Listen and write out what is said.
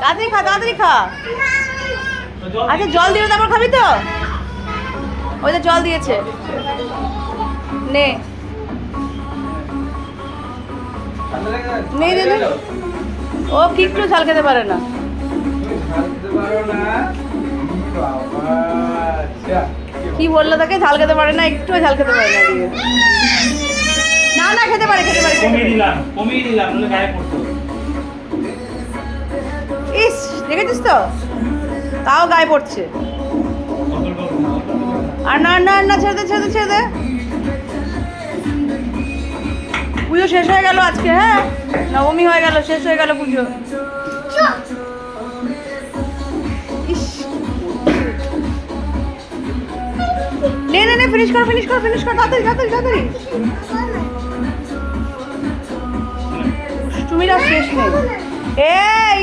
তাড়াতাড়ি খা তাড়াতাড়ি খা। আচ্ছা জল দিলে, তারপর খাবি তো? ওই তো জল দিয়েছে। নে। নে নে নে। ও কি একটু ঝাল খেতে পারে না। কি বলল তাকে? ঝাল খেতে পারে না একটু ঝাল খেতে পারে না। না না, খেতে পারে খেতে পারে কমিয়ে দিলাম কমিয়ে দিলাম গায়ে পড়তো। দেখেছিস তো? তাও গায়ে পড়ছে। আর না না না, ছেড়ে দে, ছেড়ে ছেড়ে পুজো শেষ হয়ে গেল আজকে হ্যাঁ? নবমী হয়ে গেল, শেষ হয়ে গেল পুজো। নে নে নে ফিনিশ কর ফিনিশ কর ফিনিশ কর, তাড়াতাড়ি তাড়াতাড়ি তাড়াতাড়ি। তুমিরা শেষ নেই। এই!